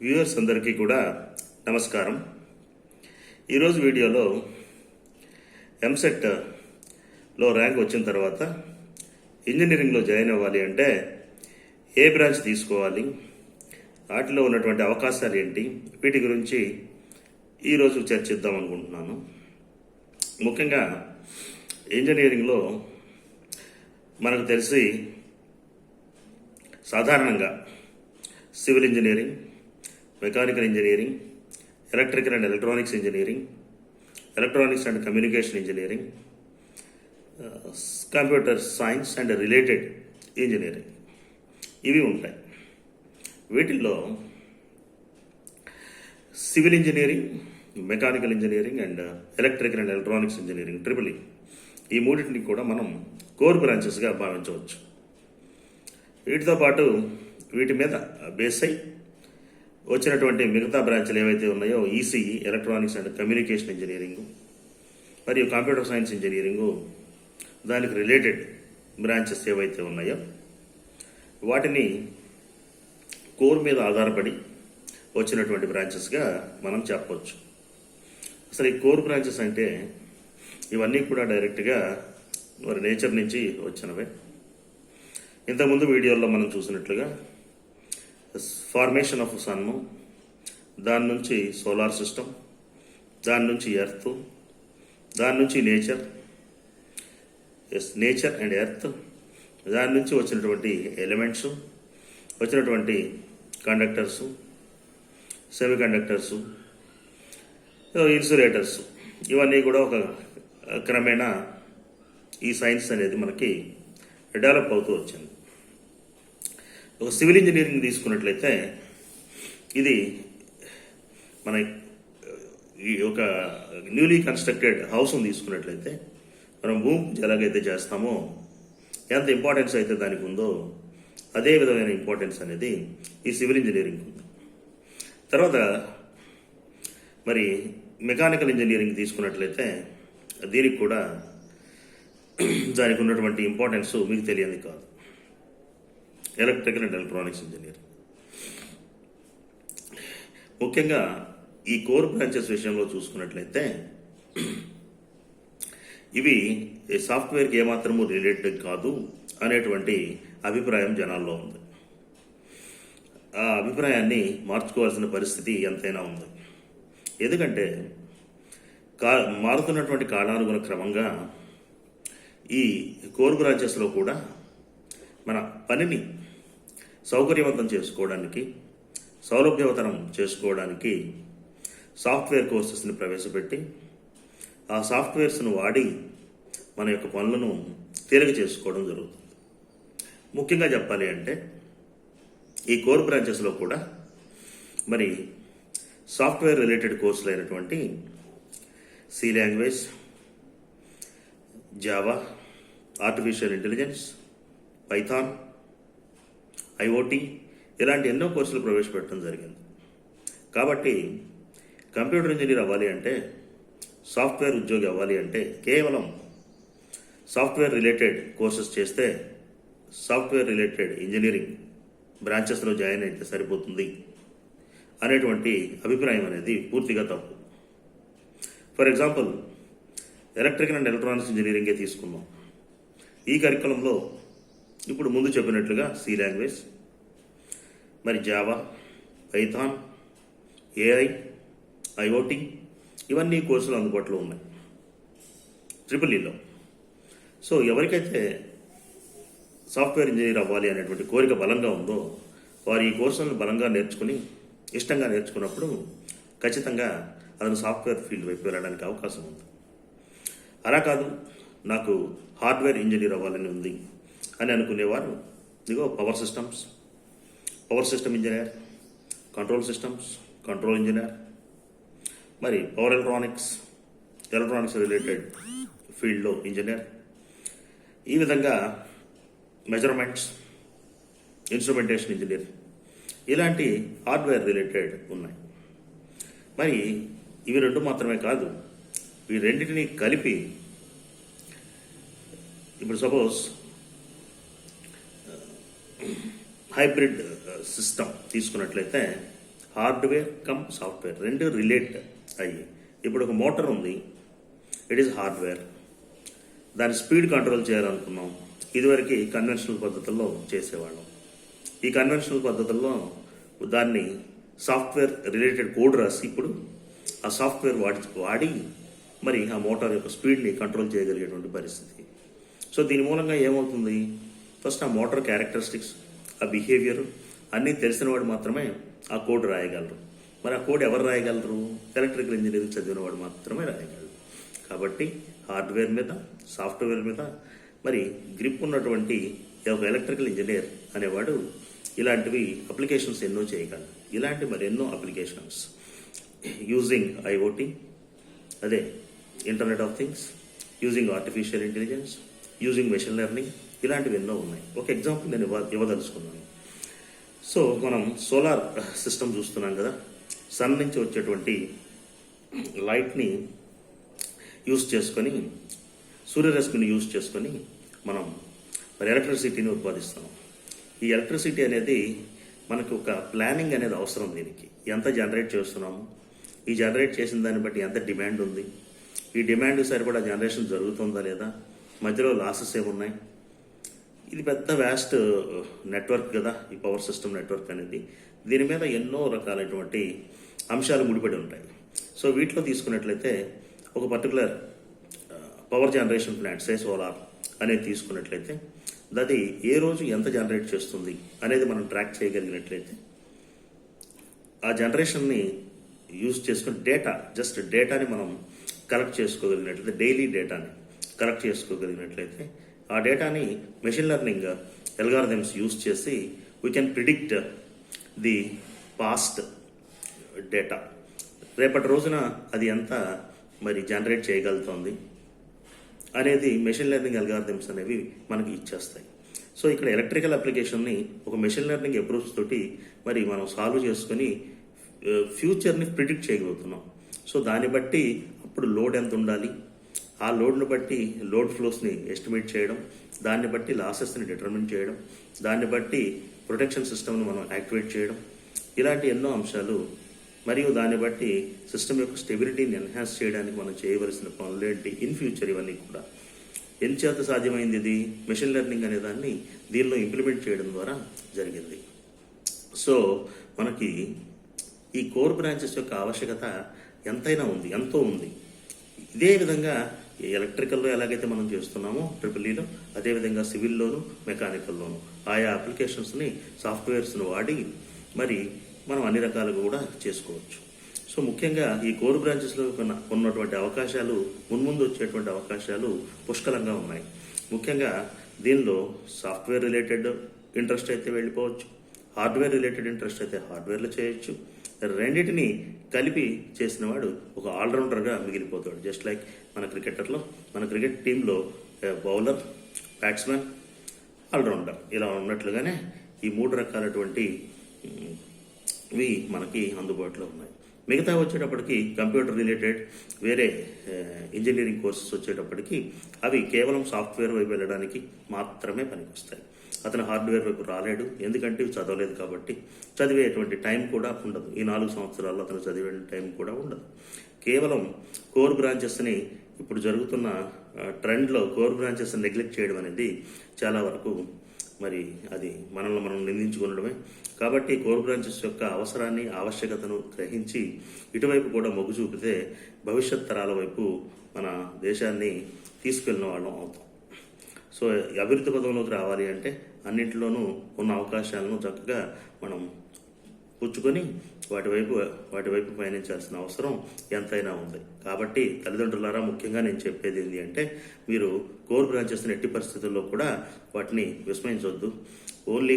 Viewers అందరికీ కూడా నమస్కారం. ఈరోజు వీడియోలో ఎంసెట్లో ర్యాంక్ వచ్చిన తర్వాత ఇంజనీరింగ్లో జాయిన్ అవ్వాలి అంటే ఏ బ్రాంచ్ తీసుకోవాలి వాటిలో ఉన్నటువంటి అవకాశాలు ఏంటి వీటి గురించి ఈరోజు చర్చిద్దాం అనుకుంటున్నాను. ముఖ్యంగా ఇంజనీరింగ్లో మనకు తెలిసి సాధారణంగా civil engineering mechanical engineering electrical and electronics engineering electronics and communication engineering computer science and related engineering. ఇవి ఉంటాయి. వీటిల్లో civil engineering mechanical engineering and electrical and electronics engineering triple E మూడింటిని కూడా మనం కోర్ బ్రాంచెస్గా భావించవచ్చు. వీటితో పాటు వీటి మీద బేస్ అయి వచ్చినటువంటి మిగతా బ్రాంచ్లు ఏవైతే ఉన్నాయో ECE electronics and communication engineering మరియు కంప్యూటర్ సైన్స్ ఇంజనీరింగు దానికి రిలేటెడ్ బ్రాంచెస్ ఏవైతే ఉన్నాయో వాటిని కోర్ మీద ఆధారపడి వచ్చినటువంటి బ్రాంచెస్గా మనం చెప్పవచ్చు. అసలు ఈ కోర్ బ్రాంచెస్ అంటే ఇవన్నీ కూడా డైరెక్ట్గా మరి నేచర్ నుంచి వచ్చినవే. ఇంతకుముందు వీడియోలో మనం చూసినట్లుగా ఫార్మేషన్ ఆఫ్ సన్ను దాని నుంచి సోలార్ సిస్టమ్ దాని నుంచి ఎర్త్ దాని నుంచి nature yes nature and earth దాని నుంచి వచ్చినటువంటి ఎలిమెంట్స్ వచ్చినటువంటి కండక్టర్స్ సెమీ కండక్టర్స్ ఇన్సులేటర్స్ ఇవన్నీ కూడా ఒక క్రమేణా ఈ సైన్స్ అనేది మనకి డెవలప్ అవుతూ వచ్చింది. ఒక సివిల్ ఇంజనీరింగ్ తీసుకున్నట్లయితే ఇది మన ఈ ఒక న్యూలీ కన్స్ట్రక్టెడ్ హౌస్ తీసుకున్నట్లయితే మనం భూమి పూజ ఎలాగైతే చేస్తామో ఎంత ఇంపార్టెన్స్ అయితే దానికి ఉందో అదే విధమైన ఇంపార్టెన్స్ అనేది ఈ సివిల్ ఇంజనీరింగ్ ఉంది. తర్వాత మరి మెకానికల్ ఇంజనీరింగ్ తీసుకున్నట్లయితే దీనికి కూడా దానికి ఉన్నటువంటి ఇంపార్టెన్స్ మీకు తెలియంది కాదు. ఎలక్ట్రికల్ అండ్ ఎలక్ట్రానిక్స్ ఇంజనీరింగ్ ముఖ్యంగా ఈ కోర్ బ్రాంచెస్ విషయంలో చూసుకున్నట్లయితే ఇవి సాఫ్ట్వేర్కి ఏమాత్రము రిలేటెడ్ కాదు అనేటువంటి అభిప్రాయం జనాల్లో ఉంది. ఆ అభిప్రాయాన్ని మార్చుకోవాల్సిన పరిస్థితి ఎంతైనా ఉంది. ఎందుకంటే కా మారుతున్నటువంటి కాలానుగుణ క్రమంగా ఈ కోర్ బ్రాంచెస్లో కూడా మన పనిని సౌకర్యవంతం చేసుకోవడానికి సౌలభ్యవతనం చేసుకోవడానికి సాఫ్ట్వేర్ కోర్సెస్ని ప్రవేశపెట్టి ఆ సాఫ్ట్వేర్స్ను వాడి మన యొక్క పనులను తేలిక చేసుకోవడం జరుగుతుంది. ముఖ్యంగా చెప్పాలి అంటే ఈ కోర్ బ్రాంచెస్లో కూడా మరి సాఫ్ట్వేర్ రిలేటెడ్ కోర్సులు అయినటువంటి C language Java artificial intelligence Python IoT ఇలాంటి ఎన్నో కోర్సులు ప్రవేశపెట్టడం జరిగింది. కాబట్టి కంప్యూటర్ ఇంజనీర్ అవ్వాలి అంటే సాఫ్ట్వేర్ ఉద్యోగి అవ్వాలి అంటే కేవలం సాఫ్ట్వేర్ రిలేటెడ్ కోర్సెస్ చేస్తే సాఫ్ట్వేర్ రిలేటెడ్ ఇంజనీరింగ్ బ్రాంచెస్లో జాయిన్ అయితే సరిపోతుంది అనేటువంటి అభిప్రాయం అనేది పూర్తిగా తప్పు. For example electrical and electronics ఇంజనీరింగే తీసుకుందాం. ఈ కరికులంలో ఇప్పుడు ముందు చెప్పినట్లుగా సి లాంగ్వేజ్ మరి జావా పైథాన్ ఏఐ ఐఓటి ఇవన్నీ కోర్సులు అందుబాటులో ఉన్నాయి. ట్రిపుల్ ఈలో. సో ఎవరికైతే సాఫ్ట్వేర్ ఇంజనీర్ అవ్వాలి అనేటువంటి కోరిక బలంగా ఉందో వారు ఈ కోర్సులను బలంగా నేర్చుకుని ఇష్టంగా నేర్చుకున్నప్పుడు ఖచ్చితంగా అతను సాఫ్ట్వేర్ ఫీల్డ్ వైపు వెళ్ళడానికి అవకాశం ఉంది. అలా కాదు నాకు హార్డ్వేర్ ఇంజనీర్ అవ్వాలని ఉంది. అని అనుకునేవారు. ఇదిగో power systems power system engineer control systems control engineer మరి పవర్ ఎలక్ట్రానిక్స్ ఎలక్ట్రానిక్స్ రిలేటెడ్ ఫీల్డ్లో ఇంజనీర్ ఈ విధంగా మెజర్మెంట్స్ ఇన్స్ట్రుమెంటేషన్ ఇంజనీర్ ఇలాంటి హార్డ్వేర్ రిలేటెడ్ ఉన్నాయి. మరి ఇవి రెండు మాత్రమే కాదు ఈ రెండింటిని కలిపి ఇప్పుడు సపోజ్ హైబ్రిడ్ సిస్టమ్ తీసుకున్నట్లయితే హార్డ్వేర్ కమ్ సాఫ్ట్వేర్ రెండు రిలేట్ అయ్యి. ఇప్పుడు ఒక మోటార్ ఉంది. ఇట్ ఈస్ హార్డ్వేర్ దాని స్పీడ్ కంట్రోల్ చేయాలనుకున్నాం. ఇదివరకు కన్వెన్షనల్ పద్ధతుల్లో చేసేవాళ్ళం. ఈ కన్వెన్షనల్ పద్ధతుల్లో దాన్ని సాఫ్ట్వేర్ రిలేటెడ్ కోడ్ రాసి ఇప్పుడు ఆ సాఫ్ట్వేర్ వాడి వాడి మరి ఆ మోటార్ యొక్క స్పీడ్ని కంట్రోల్ చేయగలిగేటువంటి పరిస్థితి. సో దీని మూలంగా ఏమవుతుంది? ఫస్ట్ ఆ మోటార్ క్యారెక్టరిస్టిక్స్ ఆ బిహేవియర్ అన్నీ తెలిసిన వాడు మాత్రమే ఆ కోడ్ రాయగలరు. మరి ఆ కోడ్ ఎవరు రాయగలరు? ఎలక్ట్రికల్ ఇంజనీరింగ్ చదివిన వాడు మాత్రమే రాయగలరు కాబట్టి హార్డ్వేర్ మీద సాఫ్ట్వేర్ మీద మరి గ్రిప్ ఉన్నటువంటి ఒక ఎలక్ట్రికల్ ఇంజనీర్ అనేవాడు ఇలాంటివి అప్లికేషన్స్ ఎన్నో చేయగలరు ఇలాంటి మరి ఎన్నో అప్లికేషన్స్. యూజింగ్ ఐఓటీ అదే internet of things using artificial intelligence using machine learning ఇలాంటివి ఎన్నో ఉన్నాయి. ఒక ఎగ్జాంపుల్ నేను ఇవ్వ ఇవ్వదలుచుకున్నాను. సో మనం సోలార్ సిస్టమ్ చూస్తున్నాం కదా. సన్ నుంచి వచ్చేటువంటి లైట్ని యూస్ చేసుకొని సూర్యరశ్మిని యూస్ చేసుకొని మనం మరి ఎలక్ట్రిసిటీని ఉత్పాదిస్తున్నాం. ఈ ఎలక్ట్రిసిటీ అనేది మనకు ఒక ప్లానింగ్ అనేది అవసరం దీనికి. ఎంత జనరేట్ చేస్తున్నాము? ఈ జనరేట్ చేసిన దాన్ని బట్టి ఎంత డిమాండ్ ఉంది? ఈ డిమాండ్ సరిపడా జనరేషన్ జరుగుతుందా లేదా? మధ్యలో లాసెస్ ఏమున్నాయి? ఇది పెద్ద వ్యాస్ట్ నెట్వర్క్ uh, కదా ఈ పవర్ సిస్టమ్ నెట్వర్క్ అనేది. దీని మీద ఎన్నో రకాలైనటువంటి అంశాలు ముడిపడి ఉంటాయి. సో వీటిలో తీసుకున్నట్లయితే ఒక particular power generation plant say solar అనేది తీసుకున్నట్లయితే అది ఏ రోజు ఎంత జనరేట్ చేస్తుంది అనేది మనం ట్రాక్ చేయగలిగినట్లయితే ఆ జనరేషన్ని యూజ్ చేసుకుని డేటా జస్ట్ డేటాని మనం కలెక్ట్ చేసుకోగలిగినట్లయితే డైలీ డేటాని కలెక్ట్ చేసుకోగలిగినట్లయితే ఆ డేటాని మెషిన్ లెర్నింగ్ ఎల్గారిథమ్స్ యూస్ చేసి we can predict the past data రేపటి రోజున అది ఎంత మరి జనరేట్ చేయగలుగుతోంది అనేది మెషిన్ లెర్నింగ్ అల్గారిథమ్స్ అనేవి మనకి ఇచ్చేస్తాయి. సో ఇక్కడ ఎలక్ట్రికల్ అప్లికేషన్ని ఒక మెషిన్ లెర్నింగ్ అప్రోచ్ తోటి మరి మనం సాల్వ్ చేసుకొని uh, ఫ్యూచర్ని ప్రిడిక్ట్ చేయగలుగుతున్నాం. సో దాన్ని బట్టి అప్పుడు లోడ్ ఎంత ఉండాలి? ఆ లోడ్ను బట్టి లోడ్ ఫ్లోస్ని ఎస్టిమేట్ చేయడం దాన్ని బట్టి లాసెస్ని డిటర్మిన్ చేయడం దాన్ని బట్టి ప్రొటెక్షన్ సిస్టమ్ను మనం యాక్టివేట్ చేయడం ఇలాంటి ఎన్నో అంశాలు మరియు దాన్ని బట్టి సిస్టమ్ యొక్క స్టెబిలిటీని ఎన్హాన్స్ చేయడానికి మనం చేయవలసిన పనులు ఏంటి ఇన్ ఫ్యూచర్ ఇవన్నీ కూడా. ఎంచేత సాధ్యమైంది ఇది? మెషిన్ లెర్నింగ్ అనే దాన్ని దీనిలో ఇంప్లిమెంట్ చేయడం ద్వారా జరిగింది. సో మనకి ఈ కోర్ బ్రాంచెస్ యొక్క ఆవశ్యకత ఎంతైనా ఉంది ఎంతో ఉంది. ఇదే విధంగా ఎలక్ట్రికల్లో ఎలాగైతే మనం చేస్తున్నామో ట్రిపుల్ ఈలో అదేవిధంగా సివిల్లోను మెకానికల్లోను. ఆయా అప్లికేషన్స్ని సాఫ్ట్వేర్స్ని వాడి మరి మనం అన్ని రకాలుగా కూడా చేసుకోవచ్చు. సో ముఖ్యంగా ఈ కోర్ బ్రాంచెస్లో ఉన్నటువంటి అవకాశాలు మున్ముందు వచ్చేటువంటి అవకాశాలు పుష్కలంగా ఉన్నాయి. ముఖ్యంగా దీనిలో సాఫ్ట్వేర్ రిలేటెడ్ ఇంట్రెస్ట్ అయితే వెళ్ళిపోవచ్చు. హార్డ్వేర్ రిలేటెడ్ ఇంట్రెస్ట్ అయితే హార్డ్వేర్లో చేయొచ్చు. రెండింటిని కలిపి చేసినవాడు ఒక ఆల్రౌండర్గా మిగిలిపోతాడు. జస్ట్ లైక్ మన క్రికెటర్లో మన క్రికెట్ టీంలో బౌలర్ బ్యాట్స్మెన్ ఆల్రౌండర్ ఇలా ఉన్నట్లుగానే ఈ మూడు రకాలటువంటి ఇవి మనకి అందుబాటులో ఉన్నాయి. మిగతా వచ్చేటప్పటికి కంప్యూటర్ రిలేటెడ్ వేరే ఇంజనీరింగ్ కోర్సెస్ వచ్చేటప్పటికి అవి కేవలం సాఫ్ట్వేర్ వైపు వెళ్ళడానికి మాత్రమే పనికొస్తాయి. అతను హార్డ్వేర్ వైపు రాలేడు ఎందుకంటే ఇవి చదవలేదు కాబట్టి చదివేటువంటి టైం కూడా ఉండదు. ఈ నాలుగు సంవత్సరాల్లో అతను చదివే టైం కూడా ఉండదు. కేవలం కోర్ బ్రాంచెస్ని ఇప్పుడు జరుగుతున్న ట్రెండ్లో కోర్ బ్రాంచెస్ నెగ్లెక్ట్ చేయడం అనేది చాలా వరకు మరి అది మనల్ని మనం నిందించుకునడమే. కాబట్టి కోర్ బ్రాంచెస్ యొక్క అవసరాన్ని ఆవశ్యకతను గ్రహించి ఇటువైపు కూడా మొగ్గు చూపితే భవిష్యత్ తరాల వైపు మన దేశాన్ని తీసుకెళ్ళిన వాళ్ళం అవుతాం. సో అభివృద్ధి పదంలోకి రావాలి అంటే అన్నింటిలోనూ ఉన్న అవకాశాలను చక్కగా మనం పుచ్చుకొని వాటి వైపు వాటి వైపు పయనించాల్సిన అవసరం ఎంతైనా ఉంది. కాబట్టి తల్లిదండ్రులారా ముఖ్యంగా నేను చెప్పేది ఏంటి అంటే మీరు కోర్ బ్రాంచెస్ని ఎట్టి పరిస్థితుల్లో కూడా వాటిని విస్మరించవద్దు ఓన్లీ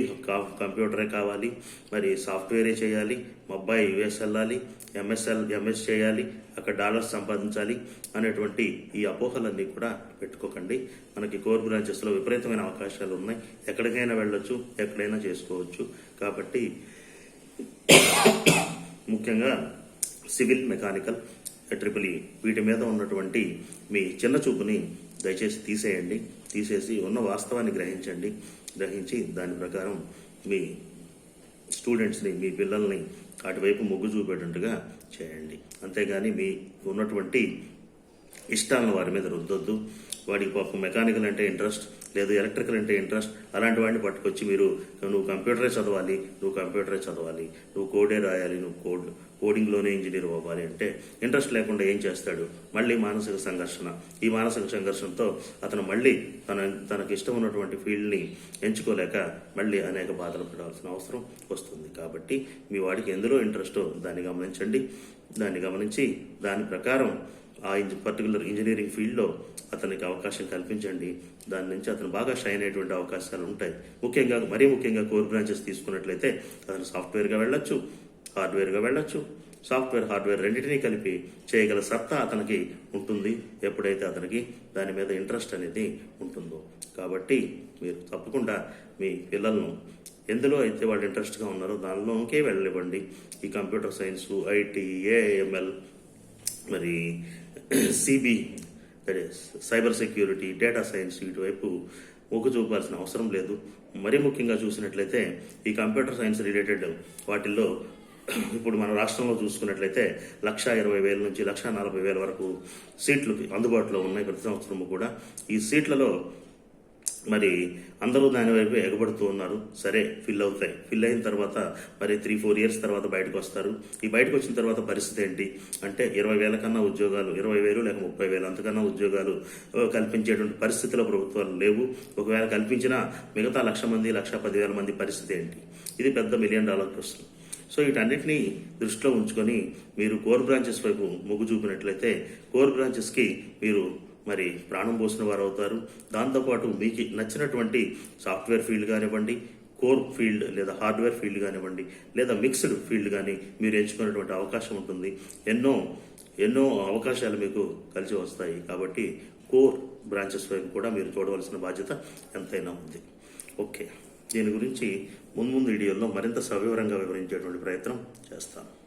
కంప్యూటరే కావాలి మరి సాఫ్ట్వేరే చేయాలి మా అబ్బాయి యుఎస్ వెళ్ళాలి ఎంఎస్ఎల్ ఎంఎస్ చేయాలి అక్కడ డాలర్స్ సంపాదించాలి అనేటువంటి ఈ అపోహలన్నీ కూడా పెట్టుకోకండి. మనకి కోర్ బ్రాంచెస్లో విపరీతమైన అవకాశాలు ఉన్నాయి. ఎక్కడికైనా వెళ్ళొచ్చు ఎక్కడైనా చేసుకోవచ్చు. కాబట్టి ముఖ్యంగా సివిల్ మెకానికల్ ట్రిపుల్ ఈ వీటి మీద ఉన్నటువంటి మీ చిన్న చూపుని దయచేసి తీసేయండి. తీసేసి ఉన్న వాస్తవాన్ని గ్రహించండి. గ్రహించి దాని ప్రకారం మీ స్టూడెంట్స్ని మీ పిల్లల్ని అటువైపు మొగ్గు చూపేటట్టుగా చేయండి. అంతేగాని మీ ఉన్నటువంటి ఇష్టాలను వారి మీద రుద్దొద్దు. వాడికి పాపం మెకానికల్ అంటే ఇంట్రెస్ట్ లేదు ఎలక్ట్రికల్ అంటే ఇంట్రెస్ట్ అలాంటి వాడిని పట్టుకొచ్చి మీరు నువ్వు కంప్యూటరే చదవాలి నువ్వు కంప్యూటరే చదవాలి నువ్వు కోడే రాయాలి నువ్వు కోడ్ కోడింగ్లోనే ఇంజనీర్ అవ్వాలి అంటే ఇంట్రెస్ట్ లేకుండా ఏం చేస్తాడు? మళ్ళీ మానసిక సంఘర్షణ. ఈ మానసిక సంఘర్షణతో అతను మళ్ళీ తన తనకు ఇష్టం ఉన్నటువంటి ఫీల్డ్ని ఎంచుకోలేక మళ్ళీ అనేక బాధలు పడాల్సిన అవసరం వస్తుంది. కాబట్టి మీ వాడికి ఎందులో ఇంట్రెస్టో దాన్ని గమనించండి. దాన్ని గమనించి దాని ప్రకారం ఆ ఇంజ పర్టికులర్ ఇంజనీరింగ్ ఫీల్డ్లో అతనికి అవకాశం కల్పించండి. దాని నుంచి అతను బాగా షైన్ అయ్యేటువంటి అవకాశాలు ఉంటాయి. ముఖ్యంగా మరీ ముఖ్యంగా కోర్ బ్రాంచెస్ తీసుకున్నట్లయితే అతను సాఫ్ట్వేర్గా వెళ్ళొచ్చు. హార్డ్వేర్గా వెళ్ళొచ్చు. సాఫ్ట్వేర్ హార్డ్వేర్ రెండింటినీ కలిపి చేయగల సత్తా అతనికి ఉంటుంది. ఎప్పుడైతే అతనికి దాని మీద ఇంట్రెస్ట్ అనేది ఉంటుందో. కాబట్టి మీరు తప్పకుండా మీ పిల్లలను ఎందులో అయితే వాళ్ళు ఇంట్రెస్ట్గా ఉన్నారో దానిలోకే వెళ్ళనివ్వండి. ఈ కంప్యూటర్ సైన్స్ ఐటీ ఏఎంఎల్ మరి CB that is cyber security data science ఇటువైపు మొగ్గు చూపాల్సిన అవసరం లేదు. మరీ ముఖ్యంగా చూసినట్లయితే ఈ కంప్యూటర్ సైన్స్ రిలేటెడ్ వాటిల్లో ఇప్పుడు మన రాష్ట్రంలో చూసుకున్నట్లయితే లక్ష ఇరవై వేల నుంచి లక్ష నలభై వేల వరకు సీట్లు అందుబాటులో ఉన్నాయి ప్రతి సంవత్సరము కూడా. ఈ సీట్లలో మరి అందరూ దాని వైపు ఎగబడుతూ ఉన్నారు. సరే ఫిల్ అవుతాయి. ఫిల్ అయిన తర్వాత మరి త్రీ ఫోర్ ఇయర్స్ తర్వాత బయటకు వస్తారు. ఈ బయటకు వచ్చిన తర్వాత పరిస్థితి ఏంటి? అంటే ఇరవై వేల కన్నా ఉద్యోగాలు ఇరవై వేలు లేక ముప్పై వేలు అంతకన్నా ఉద్యోగాలు కల్పించేటువంటి పరిస్థితిలో ప్రభుత్వాలు లేవు. ఒకవేళ కల్పించినా మిగతా లక్ష మంది లక్ష పదివేల మంది పరిస్థితి ఏంటి? ఇది పెద్ద మిలియన్ డాలర్ క్వశ్చన్ సో వీటన్నిటిని దృష్టిలో ఉంచుకొని మీరు కోర్ బ్రాంచెస్ వైపు మొగ్గు చూపినట్లయితే కోర్ బ్రాంచెస్కి మీరు మరి ప్రాణం పోసిన వారు అవుతారు దాంతోపాటు మీకు నచ్చినటువంటి సాఫ్ట్వేర్ ఫీల్డ్ కానివ్వండి కోర్ ఫీల్డ్ లేదా హార్డ్వేర్ ఫీల్డ్ కానివ్వండి లేదా మిక్స్డ్ ఫీల్డ్ కానీ మీరు ఎంచుకునేటువంటి అవకాశం ఉంటుంది. ఎన్నో ఎన్నో అవకాశాలు మీకు కలిసి వస్తాయి. కాబట్టి కోర్ బ్రాంచెస్ వైపు కూడా మీరు చూడవలసిన బాధ్యత ఎంతైనా ఉంది. ఓకే. దీని గురించి ముందు ముందు వీడియోలో మరింత సవివరంగా వివరించేటువంటి ప్రయత్నం చేస్తాను.